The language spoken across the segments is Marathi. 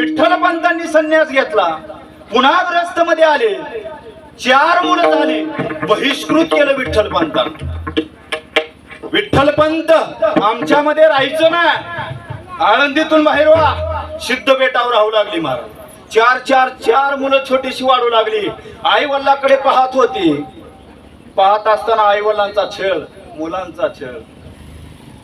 विठ्ठल पंतांनी संन्यास घेतला. पुन्हा ग्रस्त मध्ये आले. चार मुलं झाली. बहिष्कृत केलं विठ्ठल विठ्ठलपंत विठ्ठल पंत आमच्यामध्ये राहायचं ना आळंदीतून बाहेर वा. सिद्ध बेटावर राहू लागली महाराज. चार चार चार मुलं छोटीशी वाढू लागली. आई वडिलाकडे पाहत होती. पाहत असताना आई वडिलांचा छळ मुलांचा छळ.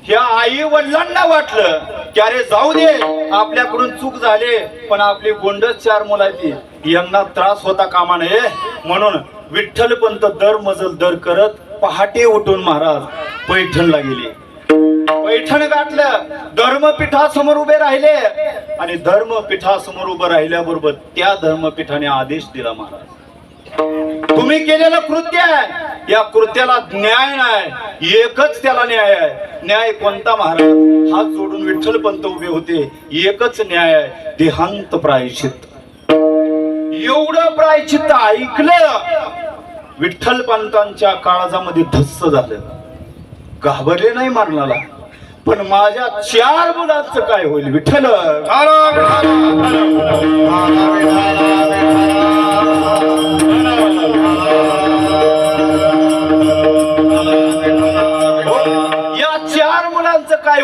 ह्या आई वडिलांना वाटलं की अरे जाऊ दे. आपल्याकडून चूक झाले पण आपली गोंडच चार मुलं यांना त्रास होता कामा नये. म्हणून विठ्ठल पंत दर मजल दर करत पहाटे उठून महाराज पैठणला गेले. पैठण गाठलं. धर्मपीठासमोर उभे राहिले. आणि धर्मपीठासमोर उभं राहिल्याबरोबर त्या धर्मपीठाने आदेश दिला महाराज. तुम्ही केलेलं कृत्य आहे. या कृत्याला न्याय नाही. एकच त्याला न्याय आहे न्याय कोणता महाराज हात जोडून विठ्ठल पंत उभे होते एकच न्याय आहे देहांत प्रायश्चित एवढं प्रायश्चित्त ऐकलं विठ्ठल पंतांच्या काळजामध्ये धस्स झालं घाबरले नाही मारणाला पण माझ्या चार मुलांचं काय होईल विठ्ठल या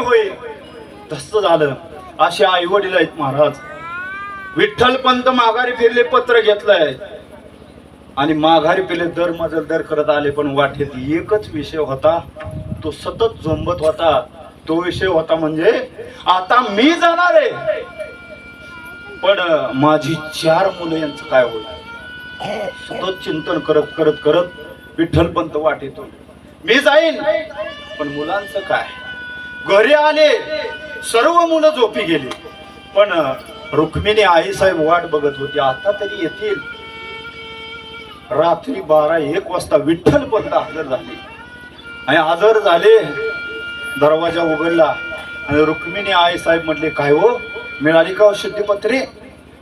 होईल. तसं झालं. असे आई वडील आहेत महाराज. विठ्ठल पंत माघारी फिरले पत्र घेतलंय. आणि माघारी फिरले दर मजल दर करत आले पण वाटेत एकच विषय होता. तो सतत झोंबत होता. तो विषय होता म्हणजे आता मी जाणार आहे. पण माझी चार मुलं यांचं काय होईल? सतत चिंतन करत करत करत विठ्ठल पंत वाटेतो मी जाईन पण मुलांचं काय? घरी आले सर्व मुलं झोपी गेली. पण रुक्मिणी आई साहेब वाट बघत होती. आता तरी येतील. रात्री बारा एक वाजता विठ्ठल पंत हजर झाले. आणि हजर झाले दरवाजा उघडला. आणि रुक्मिणी आई साहेब म्हटले काय हो? मिळाली का हो सिद्धीपत्रे?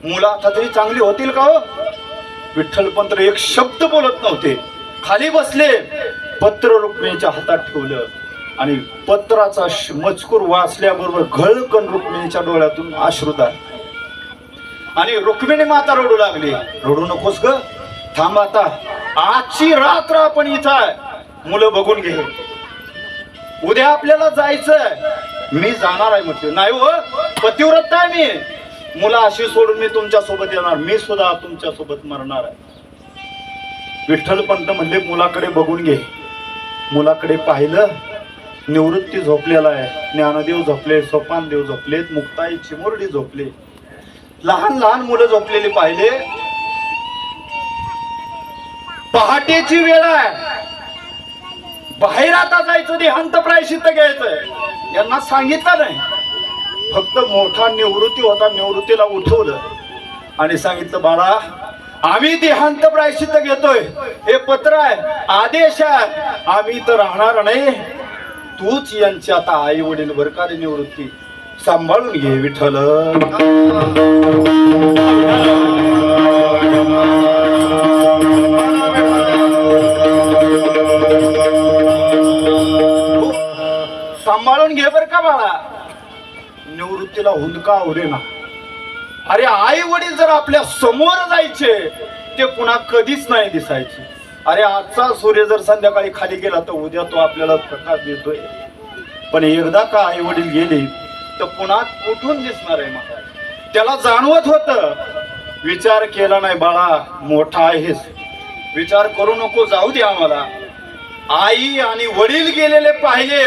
मुलं आता तरी चांगली होतील का हो? विठ्ठल पंत एक शब्द बोलत नव्हते. खाली बसले. पत्र रुक्मिणीच्या हातात ठेवलं. आणि पत्राचा श- मजकूर वाचल्याबरोबर घळकन रुक्मिणीच्या डोळ्यातून अश्रुत आणि रुक्मिणी माता रडू लागली. रडू नकोस ग. थांब आता. आजची रात्र आपण इथं आहे. मुलं बघून घे. उद्या आपल्याला जायचंय. मी जाणार आहे म्हटलं. नाही हो पतिव्रत आहे मी. मुलं अशी सोडून मी तुमच्यासोबत येणार. मी सुद्धा तुमच्यासोबत मरणार आहे. विठ्ठल पंत म्हणले मुलाकडे बघून घे. मुलाकडे पाहिलं निवृत्ती झोपलेला आहे. ज्ञानदेव झोपले सोपानदेव झोपलेत मुक्ताई चिमुरडी झोपले. लहान लहान मुलं झोपलेली पाहिले. पहाटेची वेळ आहे. बाहेर आता जायचं देहांत प्रायशित घ्यायचंय. यांना सांगितलं नाही. फक्त मोठा निवृत्ती होता निवृत्तीला उठवलं. आणि सांगितलं बाळा आम्ही देहांत प्रायशित घेतोय. हे पत्र आहे आदेश आहे. आम्ही तर राहणार नाही. तूच यांची आता आई वडील बरकारी निवृत्ती सांभाळून घे विठ्ठल. सांभाळून घे बर का बाळा. निवृत्तीला हुंदका उरे ना. अरे आई वडील जर आपल्यासमोर जायचे ते पुन्हा कधीच नाही दिसायचे. अरे आजचा सूर्य जर संध्याकाळी खाली गेला तर उद्या तो आपल्याला प्रकाश देतोय. पण एकदा का आई वडील गेले तर पुन्हा कुठून दिसणार आहे महाराज त्याला जाणवत होत. विचार केला नाही बाळा मोठा आहेस. विचार करू नको जाऊ दे आम्हाला. आई आणि वडील गेलेले पाहिले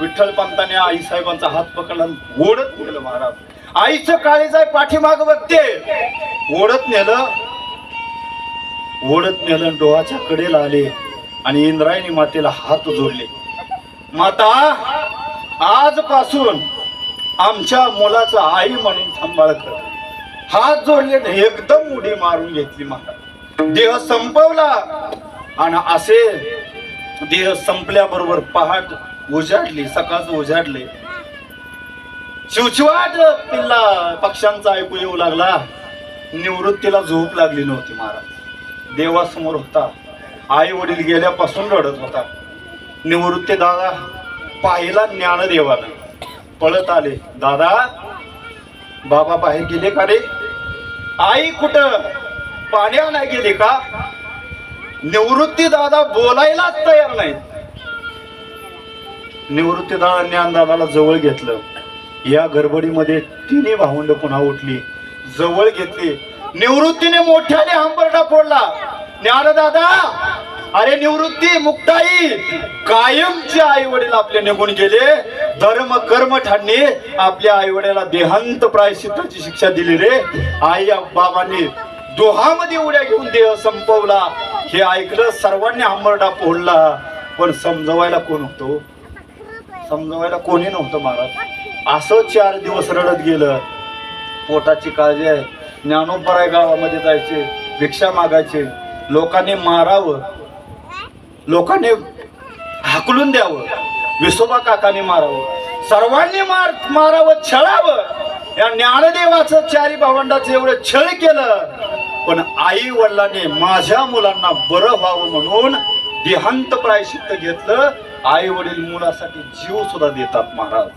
विठ्ठल पंताने आई साहेबांचा हात पकडला ओढत नेलं महाराज. आईचं काळीज आहे पाठीमाग बघते. ओढत नेलं ओढत नेलं डोहाच्या कडेला आले आणि इंद्रायणी मातेला हात जोडले. माता आजपासून आमच्या मुलाचा आई म्हणून सांभाळ कर. हात जोडले एकदम उडी मारून घेतली माता. देह संपवला आणि असे देह संपल्याबरोबर पहाट उजाडली सकाळचं उजाडले. शिवशिवाट पिल्ला पक्ष्यांचा ऐकू येऊ लागला. निवृत्तीला झोप लागली नव्हती महाराज. देवासमोर होता. आई वडील गेल्यापासून रडत होता. निवृत्ती दादा पाहिला ज्ञानदेवाला पळत आले. दादा बाबा बाहेर गेले का रे? आई कुठं? पाण्या नाही गेले का? निवृत्ती दादा बोलायलाच तयार नाही निवृत्ती दादा ज्ञानदादाला जवळ घेतलं. या गडबडीमध्ये तिन्ही भावंड पुन्हा उठली. जवळ घेतली. निवृत्तीने मोठ्याने हंबरडा फोडला. ज्ञानदादा अरे निवृत्ती मुक्ताई कायमचे आई वडील आपले निघून गेले. धर्म कर्म ठाणे आपल्या आई वडिला देहांत प्रायश्चित्ताची शिक्षा दिली रे. आई बाबांनी दोहामध्ये उड्या घेऊन देह संपवला. हे ऐकलं सर्वांनी हंबरडा फोडला. पण समजवायला कोण होतो? समजवायला कोणी नव्हतं महाराज? असं चार दिवस रडत गेलं. पोटाची काळजी आहे. ज्ञानोपराय गावामध्ये जायचे भिक्षा मागायचे. लोकांनी मारावं. लोकांनी हाकलून द्यावं. विसोबा काकाने मारावं. सर्वांनी मार मारावं छळावं. या ज्ञानदेवाचं चारी भावंडाचं एवढं छळ केलं. पण आई वडिलांनी माझ्या मुलांना बरं व्हावं म्हणून देहांत प्रायश्चित्त घेतलं. आई वडील मुलासाठी जीव सुद्धा देतात महाराज.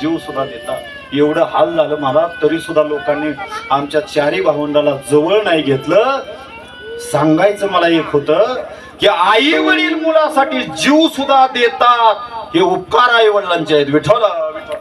जीव सुद्धा देतात. एवढं हाल झालं मला तरी सुद्धा लोकांनी आमच्या चारी भावंडाला जवळ नाही घेतलं. सांगायचं मला एक होतं की आई वडील मुलासाठी जीव सुद्धा देतात. हे उपकार आई वडिलांचे आहेत विठ्ठल विठ्ठल.